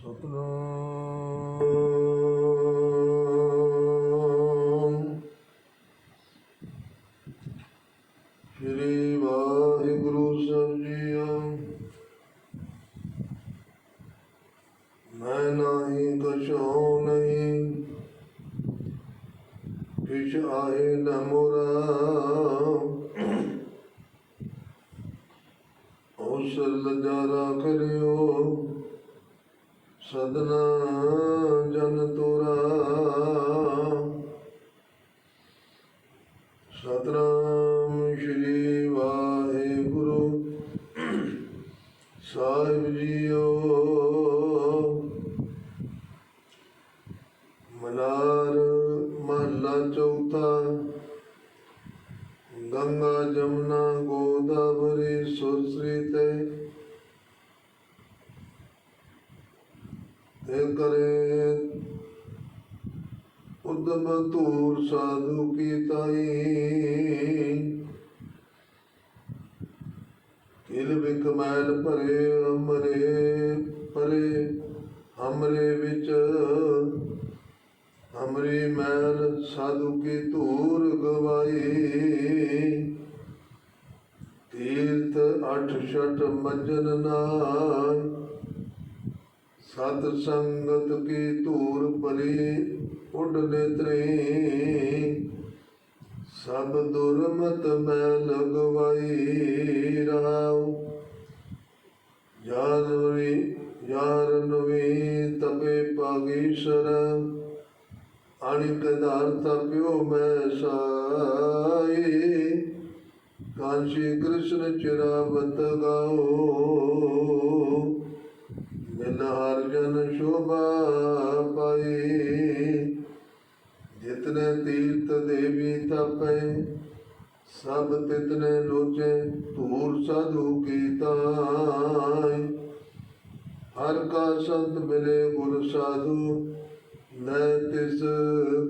ਸਤਨਾਮ। ਸ੍ਰੀ ਵਾਹਿਗੁਰੂ ਸਾਹਿਬ ਜੀਓ। ਮੈਂ ਨਹੀਂ ਕਛੋ ਨਹੀਂ। ਕਿਛ ਆਏ ਨ ਮੁਰਾ। ਔਸਰ ਲਜਾਰਾ ਕਰਿਓ ਸਦਨਾ ਜਨ ਤੋਰਾ। ਸਤਨਾਮ ਸ਼੍ਰੀ ਵਾਹਿਗੁਰੂ। ਸਾਹਿਬ ਜੀਓ। ਮਨਾਰ ਮਹੱਲਾ ਚੌਥਾ। ਗੰਗਾ ਜਮਨਾ ਗੋਦਾਵਰੀ ਸੁਰਸਰੀ ਤੇ ਤੇ ਕਰੇ। ਉਦਮ ਧੂਰ ਸਾਧੂ ਕੀ ਤਾਈ। ਕਿਲ ਬਿਕ ਮੈਲ ਭਰੇ ਅਮਰੇ ਪਰੇ ਹਮਰੇ ਵਿੱਚ। ਹਮਰੀ ਮੈਲ ਸਾਧੂ ਕੀ ਧੂਰ ਗਵਾਈ। ਤੀਰਥ ਅਠ ਛਟ ਮਜਨ ਨਾ ਸਤ ਸੰਗਤ ਕੀ ਧੂਰ ਪਰੀ ਉੱਡ ਨੇਤਰੇ। ਸਭ ਦੁਰਮਤ ਮੈਂ ਲਗਵਾਈ ਰਾਉ। ਯਾਰ ਵੀ ਤਪੇ ਪਾਗੀਸ਼ਰ ਅਣਿਕ ਦਾਰ ਤਪਿਓ ਮੈਂ ਸਾਈ। ਕਾਂਸ਼ੀ ਕ੍ਰਿਸ਼ਨ ਚਿਰਾਵਤ ਗਾਓ। ਬਿਨ ਹਰ ਜਨ ਸ਼ੋਭਾ ਪਾਈ। ਜਿਤਨੇ ਤੀਰਥ ਦੇਵੀ ਤਪੈ ਸਭ ਤਿਤਨੇ ਲੋਚੇ, ਧੂਰ ਸਾਧੂ ਕੀ ਤਾਈ ਹਰ ਕਾ ਸੰਤ ਮਿਲੇ ਗੁਰ ਸਾਧੂ ਲੈ ਤਿਸ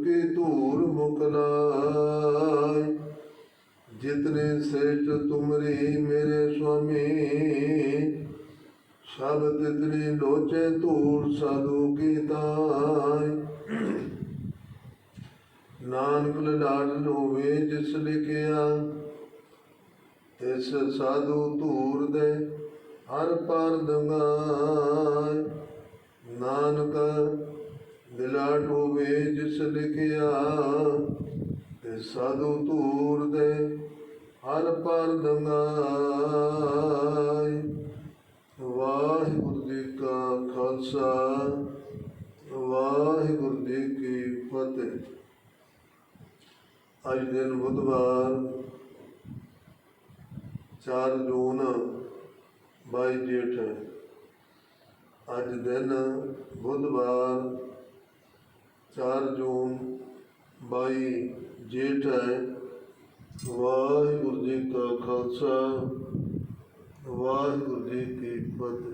ਕੀ ਧੂਰ ਮੁਖ ਲਾਇ ਜਿਤਨੇ ਸ੍ਰੇਸ਼ਟ ਤੁਮਰੀ ਮੇਰੇ ਸੁਆਮੀ ਸਭ ਤਿਤਨੀ ਲੋਚੇ ਧੂਰ ਸਾਧੂ ਕੀ ਤਾਈ ਨਾਨਕ ਲਾਡਨ ਹੋਵੇ ਜਿਸ ਲਿਖਿਆ, ਇਸ ਸਾਧੂ ਧੂਰ ਦੇ ਹਰ ਪਰ ਦੰਗਾਇ ਨਾਨਕ ਦਿਲਾਟ ਹੋਵੇ ਜਿਸ ਲਿਖਿਆ ਤੇ ਸਾਧੂ ਧੂਰ ਦੇ ਹਰ ਪਰ ਦੰਗਾਇ ਵਾਹਿਗੁਰੂ ਜੀ ਕਾ ਖਾਲਸਾ ਵਾਹਿਗੁਰੂ ਜੀ ਕੀ ਫਤਿਹ। ਅੱਜ ਦਿਨ ਬੁੱਧਵਾਰ 4 ਜੂਨ 22 ਜੇਠ ਹੈ। ਅੱਜ ਦਿਨ ਬੁੱਧਵਾਰ 4 ਜੂਨ 22 ਜੇਠ ਹੈ। ਵਾਹਿਗੁਰੂ ਜੀ ਕਾ ਖਾਲਸਾ, ਵਾਹਿਗੁਰੂ ਜੀ ਕੀ ਫਤਿਹ।